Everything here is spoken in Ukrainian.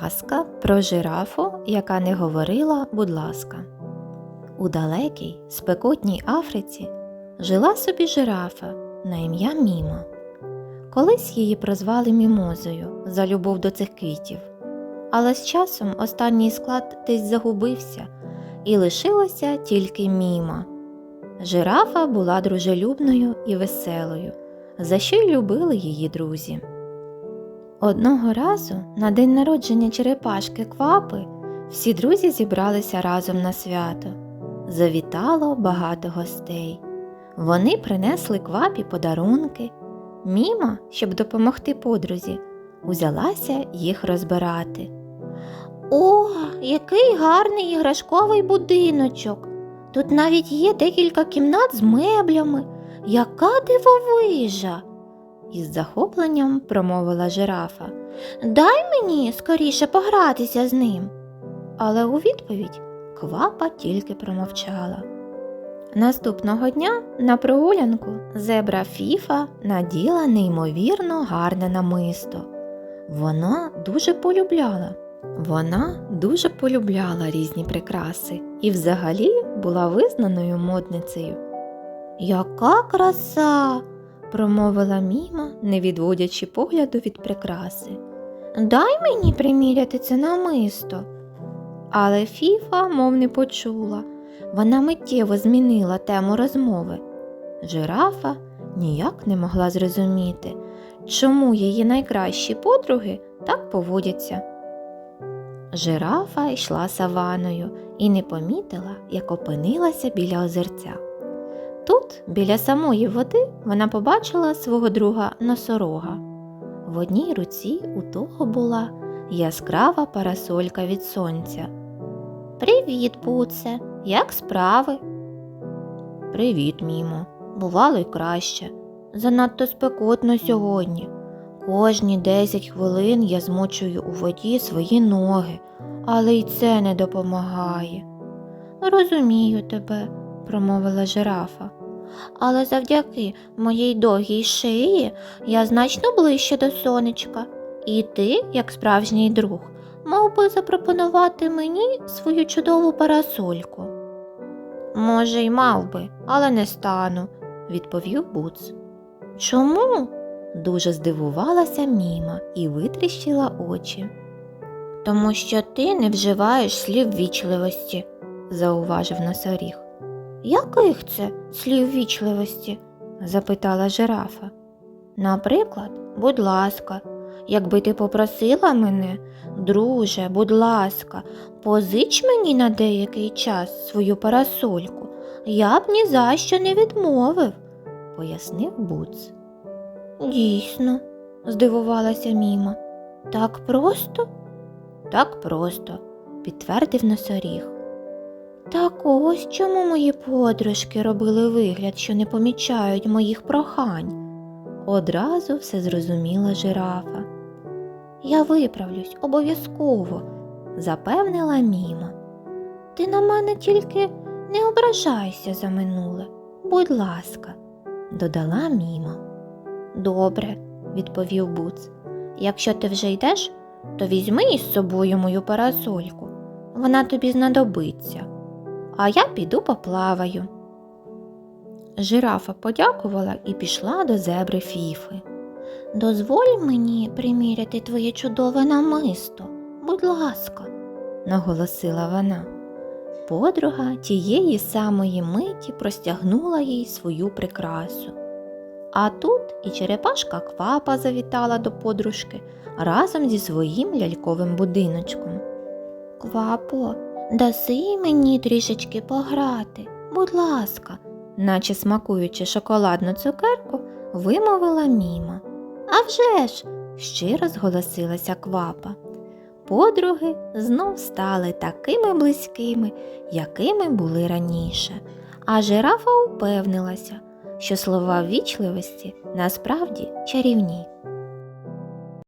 Казка про жирафу, яка не говорила, будь ласка. У далекій спекотній Африці жила собі жирафа на ім'я Міма. Колись її прозвали Мімозою за любов до цих квітів. Але з часом останній склад десь загубився, і лишилося тільки Міма. Жирафа була дружелюбною і веселою, за що й любили її друзі. Одного разу на день народження черепашки Квапи всі друзі зібралися разом на свято. Завітало багато гостей. Вони принесли квапі подарунки. Міма, щоб допомогти подрузі, узялася їх розбирати. О, який гарний іграшковий будиночок! Тут навіть є декілька кімнат з меблями. Яка дивовижа! Із захопленням промовила жирафа. Дай мені скоріше погратися з ним. Але у відповідь квапа тільки промовчала. Наступного дня на прогулянку зебра Фіфа наділа неймовірно гарне намисто. Вона дуже полюбляла. Вона дуже полюбляла різні прикраси і взагалі була визнаною модницею. Яка краса! Промовила міма, не відводячи погляду від прикраси. Дай мені приміряти це намисто. Але Фіфа мов не почула. Вона миттєво змінила тему розмови. Жирафа ніяк не могла зрозуміти, чому її найкращі подруги так поводяться. Жирафа йшла саваною і не помітила, як опинилася біля озерця. Тут, біля самої води, вона побачила свого друга носорога. В одній руці у того була яскрава парасолька від сонця. Привіт, Пуце, як справи? Привіт, мімо. Бувало й краще. Занадто спекотно сьогодні. Кожні десять хвилин я змочую у воді свої ноги, але й це не допомагає. Розумію тебе, промовила жирафа. Але завдяки моїй довгій шиї я значно ближче до сонечка, і ти, як справжній друг, мав би запропонувати мені свою чудову парасольку. Може, й мав би, але не стану, відповів Буц. Чому? дуже здивувалася Міма і витріщила очі. Тому що ти не вживаєш слів вічливості, зауважив носоріг. Яких це слів вічливості? запитала жирафа. Наприклад, будь ласка, якби ти попросила мене, друже, будь ласка, позич мені на деякий час свою парасольку, я б ні за що не відмовив, пояснив Буц. Дійсно, здивувалася Міма. Так просто? Так просто, підтвердив носоріг. Так ось чому мої подружки робили вигляд, що не помічають моїх прохань. Одразу все зрозуміла жирафа. Я виправлюсь обов'язково, запевнила Міма. Ти на мене тільки не ображайся за минуле, будь ласка, додала Міма. Добре, відповів Буц. Якщо ти вже йдеш, то візьми із собою мою парасольку. Вона тобі знадобиться а я піду поплаваю. Жирафа подякувала і пішла до зебри Фіфи. Дозволь мені приміряти твоє чудове намисто, будь ласка, наголосила вона. Подруга тієї самої миті простягнула їй свою прикрасу. А тут і черепашка квапа завітала до подружки разом зі своїм ляльковим будиночком. Квапо, Даси мені трішечки пограти, будь ласка, наче смакуючи шоколадну цукерку, вимовила міма. «А вже ж!» – щиро зголосилася квапа. Подруги знов стали такими близькими, якими були раніше, а жирафа упевнилася, що слова ввічливості насправді чарівні.